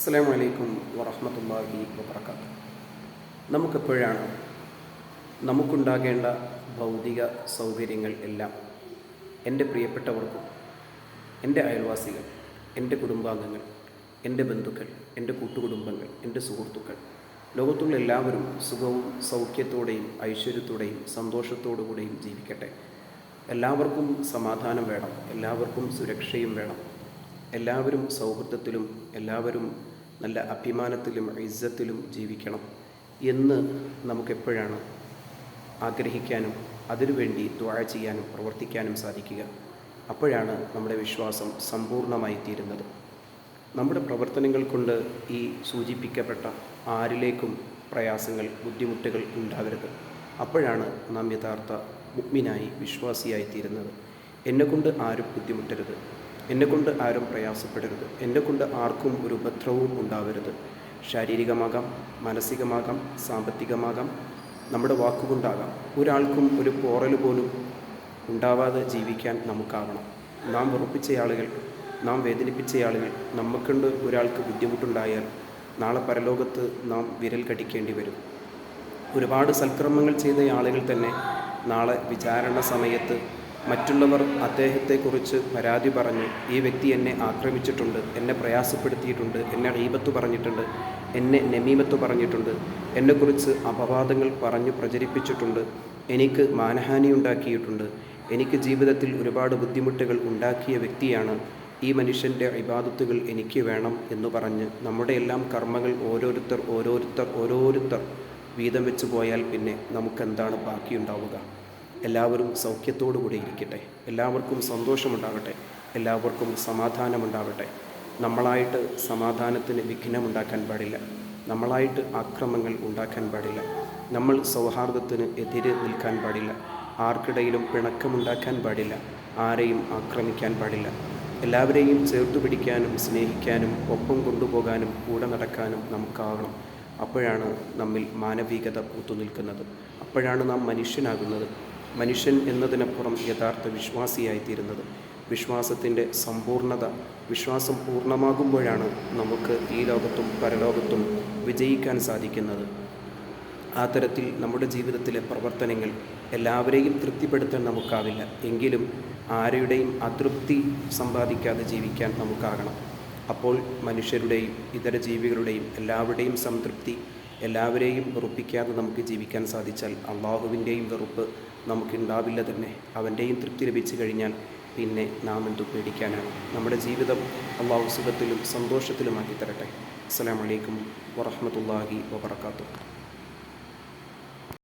അസ്സാം വലൈക്കും വറഹമത്തല്ലാഹി വബർക്കാത്തു നമുക്കെപ്പോഴാണ് നമുക്കുണ്ടാകേണ്ട ഭൗതിക സൗകര്യങ്ങൾ എല്ലാം എന്റെ പ്രിയപ്പെട്ടവർക്കും എന്റെ അയൽവാസികൾ എന്റെ കുടുംബാംഗങ്ങൾ എന്റെ ബന്ധുക്കൾ എന്റെ കൂട്ടുകുടുംബങ്ങൾ എന്റെ സുഹൃത്തുക്കൾ ലോകത്തുള്ള എല്ലാവരും സുഖവും സൗഖ്യത്തോടെയും ഐശ്വര്യത്തോടെയും സന്തോഷത്തോടുകൂടെയും ജീവിക്കട്ടെ. എല്ലാവർക്കും സമാധാനം വേണം എല്ലാവർക്കും സുരക്ഷയും വേണം. എല്ലാവരും സൗഹൃദത്തിലും എല്ലാവരും നല്ല അഭിമാനത്തിലും ഇജ്ജത്തിലും ജീവിക്കണം എന്ന് നമുക്കെപ്പോഴാണ് ആഗ്രഹിക്കാനും അതിനുവേണ്ടി ദ്വാഴ ചെയ്യാനും പ്രവർത്തിക്കാനും സാധിക്കുക. അപ്പോഴാണ് നമ്മുടെ വിശ്വാസം സമ്പൂർണമായി തീരുന്നത്. നമ്മുടെ പ്രവർത്തനങ്ങൾ കൊണ്ട് ഈ സൂചിപ്പിക്കപ്പെട്ട ആരിലേക്കും പ്രയാസങ്ങൾ ബുദ്ധിമുട്ടുകൾ ഉണ്ടാകരുത്. അപ്പോഴാണ് നാം യഥാർത്ഥ മുഗ്മിനായി വിശ്വാസിയായി തീരുന്നത്. എന്നെക്കൊണ്ട് ആരും ബുദ്ധിമുട്ടരുത്. എന്നെക്കൊണ്ട് ആരും പ്രയാസപ്പെടരുത്. എന്നെക്കൊണ്ട് ആർക്കും ഒരു ഉപദ്രവവും ഉണ്ടാവരുത്. ശാരീരികമാകാം മാനസികമാകാം സാമ്പത്തികമാകാം നമ്മുടെ വാക്കുകൊണ്ടാകാം. ഒരാൾക്കും ഒരു പോറൽ പോലും ഉണ്ടാവാതെ ജീവിക്കാൻ നമുക്കാവണം. നാം ഉറപ്പിച്ച ആളുകൾ നാം വേദനിപ്പിച്ച ആളുകൾ നമുക്കൊണ്ട് ഒരാൾക്ക് ബുദ്ധിമുട്ടുണ്ടായാൽ നാളെ പരലോകത്ത് നാം വിരൽ കടിക്കേണ്ടി വരും. ഒരുപാട് സൽക്രമങ്ങൾ ചെയ്ത ആളുകൾ തന്നെ നാളെ വിചാരണ സമയത്ത് മറ്റുള്ളവർ അദ്ദേഹത്തെക്കുറിച്ച് പരാതി പറഞ്ഞ് ഈ വ്യക്തി എന്നെ ആക്രമിച്ചിട്ടുണ്ട് എന്നെ പ്രയാസപ്പെടുത്തിയിട്ടുണ്ട് എന്നെ റീബത്ത് പറഞ്ഞിട്ടുണ്ട് എന്നെ നമീമത്ത് പറഞ്ഞിട്ടുണ്ട് എന്നെക്കുറിച്ച് അപവാദങ്ങൾ പറഞ്ഞു പ്രചരിപ്പിച്ചിട്ടുണ്ട് എനിക്ക് മാനഹാനി ഉണ്ടാക്കിയിട്ടുണ്ട് എനിക്ക് ജീവിതത്തിൽ ഒരുപാട് ബുദ്ധിമുട്ടുകൾ ഉണ്ടാക്കിയ വ്യക്തിയാണ് ഈ മനുഷ്യന്റെ ഇബാദത്തുകൾ എനിക്ക് വേണം എന്ന് പറഞ്ഞ് നമ്മുടെ എല്ലാം കർമ്മങ്ങൾ ഓരോരുത്തർ ഓരോരുത്തർ ഓരോരുത്തർ വീതം വെച്ച് പോയാൽ പിന്നെ നമുക്കെന്താണ് ബാക്കിയുണ്ടാവുക? എല്ലാവരും സൗഖ്യത്തോടുകൂടി ഇരിക്കട്ടെ. എല്ലാവർക്കും സന്തോഷമുണ്ടാകട്ടെ. എല്ലാവർക്കും സമാധാനമുണ്ടാകട്ടെ നമ്മളായിട്ട് സമാധാനത്തിന് വിഘ്നമുണ്ടാക്കാൻ പാടില്ല. നമ്മളായിട്ട് ആക്രമങ്ങൾ ഉണ്ടാക്കാൻ പാടില്ല. നമ്മൾ സൗഹാർദ്ദത്തിന് എതിരെ നിൽക്കാൻ പാടില്ല. ആർക്കിടയിലും പിണക്കമുണ്ടാക്കാൻ പാടില്ല. ആരെയും ആക്രമിക്കാൻ പാടില്ല. എല്ലാവരെയും ചേർത്തു പിടിക്കാനും സ്നേഹിക്കാനും ഒപ്പം കൊണ്ടുപോകാനും കൂടെ നടക്കാനും നമുക്കാവണം അപ്പോഴാണ് നമ്മിൽ മാനവികത പൂത്തു നിൽക്കുന്നത്. അപ്പോഴാണ് നാം മനുഷ്യനാകുന്നത്. മനുഷ്യൻ എന്നതിനപ്പുറം യഥാർത്ഥ വിശ്വാസിയായിത്തീരുന്നത്. വിശ്വാസത്തിന്റെ സമ്പൂർണത വിശ്വാസം പൂർണമാകുമ്പോഴാണ് നമുക്ക് ഈ ലോകത്തും പരലോകത്തും വിജയിക്കാൻ സാധിക്കുന്നത്. ആ തരത്തിൽ നമ്മുടെ ജീവിതത്തിലെ പ്രവർത്തനങ്ങൾ എല്ലാവരെയും തൃപ്തിപ്പെടുത്താൻ നമുക്കാവില്ല. എങ്കിലും ആരുടെയും അതൃപ്തി സമ്പാദിക്കാതെ ജീവിക്കാൻ നമുക്കാകണം. അപ്പോൾ മനുഷ്യരുടെയും ഇതര ജീവികളുടെയും എല്ലാവരുടെയും സംതൃപ്തി എല്ലാവരെയും വെറുപ്പിക്കാതെ നമുക്ക് ജീവിക്കാൻ സാധിച്ചാൽ അള്ളാഹുവിന്റെയും വെറുപ്പ് നമുക്കുണ്ടാവില്ല തന്നെ. അവന്റെയും തൃപ്തി ലഭിച്ചു കഴിഞ്ഞാൽ പിന്നെ നാം എന്തു പേടിക്കാനാണ്? നമ്മുടെ ജീവിതം അള്ളാഹു സുഖത്തിലും സന്തോഷത്തിലുമാക്കി തരട്ടെ അസ്സാം വലൈക്കും വറഹമത്തല്ലാഹി വബർക്കാത്തു